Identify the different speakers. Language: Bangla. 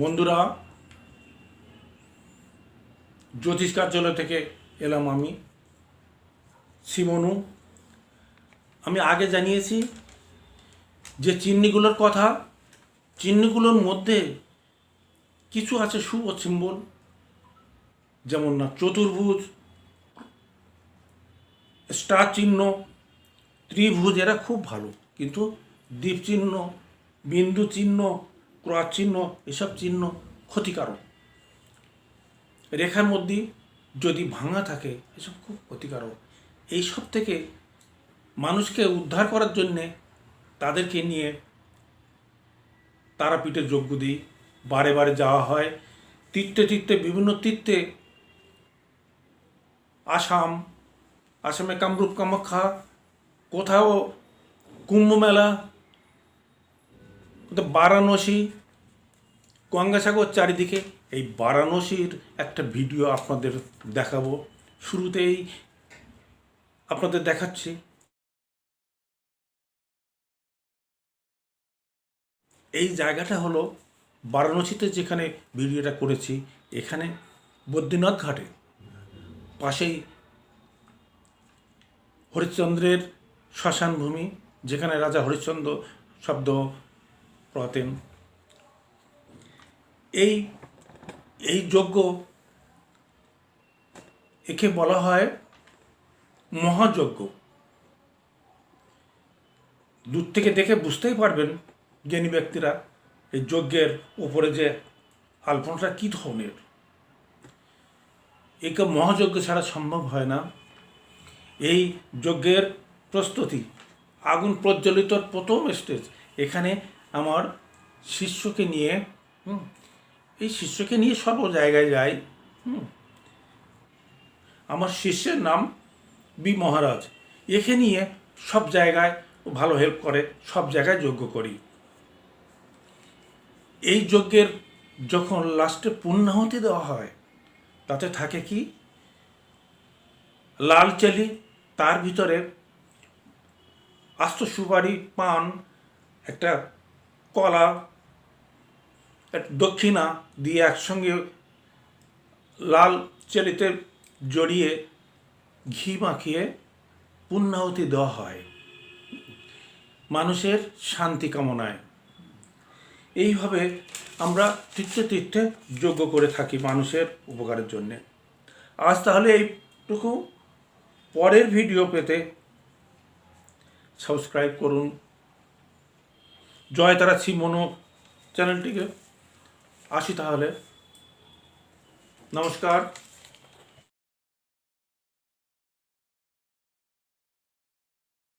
Speaker 1: বন্ধুরা, জ্যোতিষ কার্যালয় থেকে এলাম আমি শিমনু আমি আগে জানিয়েছি যে চিহ্নিগুলোর কথা, চিহ্নিগুলোর মধ্যে কিছু আছে শুভ সিম্বল, যেমন না চতুর্ভুজ, স্টার চিহ্ন, ত্রিভুজ, এরা খুব ভালো, কিন্তু দ্বীপ চিহ্ন বিন্দু চিহ্ন ক্রস চিহ্ন, এসব চিহ্ন ক্ষতিকারক। রেখার মধ্যে যদি ভাঙা থাকে, এসব খুব ক্ষতিকারক। এইসব থেকে মানুষকে উদ্ধার করার জন্যে তাদেরকে নিয়ে তারাপীঠের যজ্ঞ দিই। বারে বারে যাওয়া হয়। তীর্থে তীর্থে, বিভিন্ন তীর্থে আসাম, আসামে কামরূপ কামাখ্যা, কোথাও কুম্ভ মেলা বারাণসী গঙ্গাসাগর চারিদিকে এই বারাণসীর একটা ভিডিও আপনাদের দেখাবো। শুরুতেই আপনাদের দেখাচ্ছি। এই জায়গাটা হলো বারাণসীতে যেখানে ভিডিওটা করেছি, এখানে বদ্রীনাথ ঘাটে। পাশেই হরিশ্চন্দ্রের শ্মশান ভূমি যেখানে রাজা হরিশ্চন্দ্র শব্দ পড়াতেন। এই এই যজ্ঞ একে বলা হয় মহাযজ্ঞ। দূর থেকে দেখে বুঝতেই পারবেন জ্ঞানী ব্যক্তিরা এই যজ্ঞের উপরে যে আলপনাটা কী ধরনের। একে মহাযজ্ঞ ছাড়া সম্ভব হয় না। এই যজ্ঞের প্রস্তুতি, আগুন প্রজ্বলিতর প্রথম স্টেজ এখানে আমার শিষ্যকে নিয়ে এই শিষ্যকে নিয়ে সর্ব জায়গায় যাই। হুম। আমার শিষ্যের নাম বি মহারাজ। একে নিয়ে সব জায়গায় ভালো হেল্প করে, সব জায়গায় যজ্ঞ করি। এই যজ্ঞের যখন লাস্টে পূর্ণাহুতি দেওয়া হয়, তাতে থাকে কি? লাল চেলি, তার ভিতরে আস্ত সুপারি, পান, একটা কলা দক্ষিণা দিয়ে একসঙ্গে লাল চেলিতে জড়িয়ে ঘি মাখিয়ে পুণ্যাহুতি দেওয়া হয়। মানুষের শান্তি কামনায়। এইভাবে আমরা তীর্থে তীর্থে যোগ্য করে থাকি মানুষের উপকারের জন্যে। আজ তাহলে এইটুকু। পরের ভিডিও পেতে সাবস্ক্রাইব করুন। জয় তারা মনো চ্যানেলটিকে। আসি তাহলে। নমস্কার।